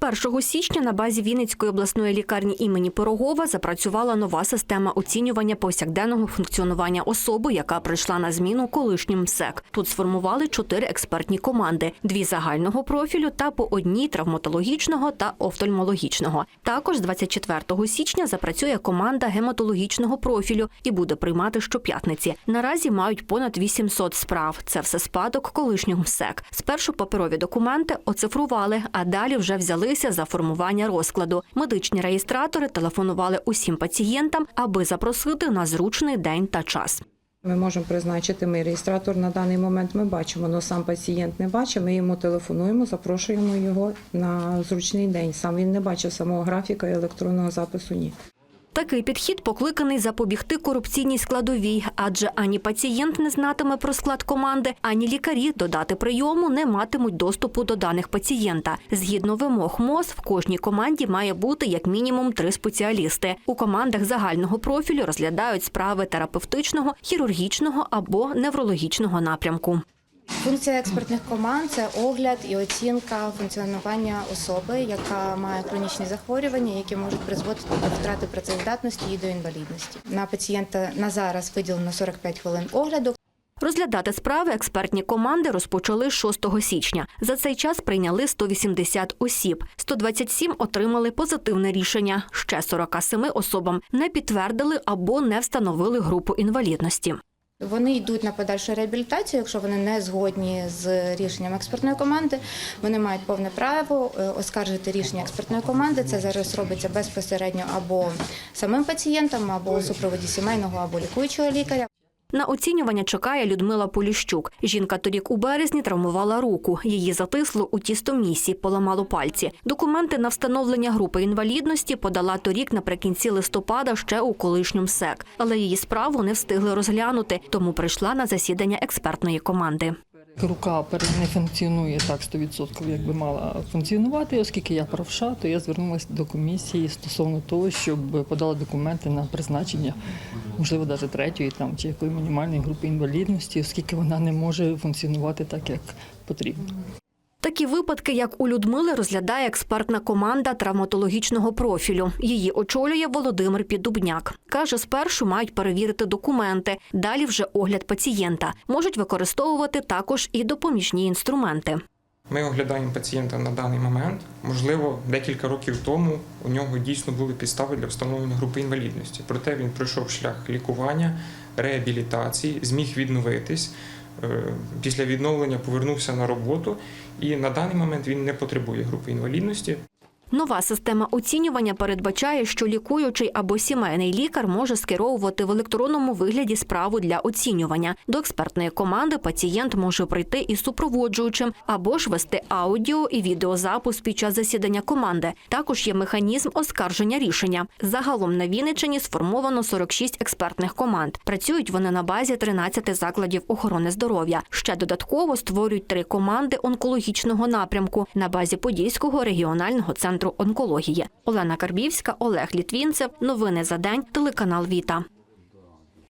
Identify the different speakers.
Speaker 1: З 1 січня на базі Вінницької обласної лікарні імені Пирогова запрацювала нова система оцінювання повсякденного функціонування особи, яка прийшла на зміну колишнім МСЕК. Тут сформували чотири експертні команди: дві загального профілю та по одній травматологічного та офтальмологічного. Також з 24 січня запрацює команда гематологічного профілю і буде приймати щоп'ятниці. Наразі мають понад 800 справ. Це все спадок колишнього МСЕК. Спершу паперові документи оцифрували, а далі вже взялися за формування розкладу. Медичні реєстратори телефонували усім пацієнтам, аби запросити на зручний день та час.
Speaker 2: Ми можемо призначити ми реєстратор на даний момент. Ми бачимо, але сам пацієнт не бачить. Ми йому телефонуємо, запрошуємо його на зручний день. Сам він не бачив самого графіка і електронного запису. Ні.
Speaker 1: Такий підхід покликаний запобігти корупційній складовій, адже ані пацієнт не знатиме про склад команди, ані лікарі до дати прийому не матимуть доступу до даних пацієнта. Згідно вимог МОЗ, в кожній команді має бути як мінімум три спеціалісти. У командах загального профілю розглядають справи терапевтичного, хірургічного або неврологічного напрямку.
Speaker 3: Функція експертних команд це огляд і оцінка функціонування особи, яка має хронічні захворювання, які можуть призводити до втрати працездатності і до інвалідності. На пацієнта на зараз виділено 45 хвилин огляду.
Speaker 1: Розглядати справи експертні команди розпочали 6 січня. За цей час прийняли 180 осіб. 127 отримали позитивне рішення. Ще 47 особам не підтвердили або не встановили групу інвалідності.
Speaker 3: Вони йдуть на подальшу реабілітацію, якщо вони не згодні з рішенням експертної команди. Вони мають повне право е, оскаржити рішення експертної команди. Це зараз робиться безпосередньо або самим пацієнтом, або у супроводі сімейного або лікуючого лікаря.
Speaker 1: На оцінювання чекає Людмила Поліщук. Жінка торік у березні травмувала руку. Її затисло у тістомісі, поламало пальці. Документи на встановлення групи інвалідності подала торік наприкінці листопада ще у колишньому СЕК. Але її справу не встигли розглянути, тому прийшла на засідання експертної команди.
Speaker 4: Рука не функціонує так 100%, як би мала функціонувати, оскільки я правша, то я звернулася до комісії стосовно того, щоб подала документи на призначення, можливо, навіть третьої там чи якої мінімальної групи інвалідності, оскільки вона не може функціонувати так, як потрібно.
Speaker 1: Такі випадки, як у Людмили, розглядає експертна команда травматологічного профілю. Її очолює Володимир Піддубняк. Каже, спершу мають перевірити документи, далі вже огляд пацієнта. Можуть використовувати також і допоміжні інструменти.
Speaker 5: Ми оглядаємо пацієнта на даний момент. Можливо, декілька років тому у нього дійсно були підстави для встановлення групи інвалідності. Проте він пройшов шлях лікування, реабілітації, зміг відновитись. Е, Після відновлення повернувся на роботу, і на даний момент він не потребує групи інвалідності.
Speaker 1: Нова система оцінювання передбачає, що лікуючий або сімейний лікар може скеровувати в електронному вигляді справу для оцінювання. До експертної команди пацієнт може прийти із супроводжуючим або ж вести аудіо і відеозапис під час засідання команди. Також є механізм оскарження рішення. Загалом на Вінниччині сформовано 46 експертних команд. Працюють вони на базі 13 закладів охорони здоров'я. Ще додатково створюють три команди онкологічного напрямку на базі Подільського регіонального центру онкології. Олена Карбівська, Олег Літвінцев. Новини за день. Телеканал Віта.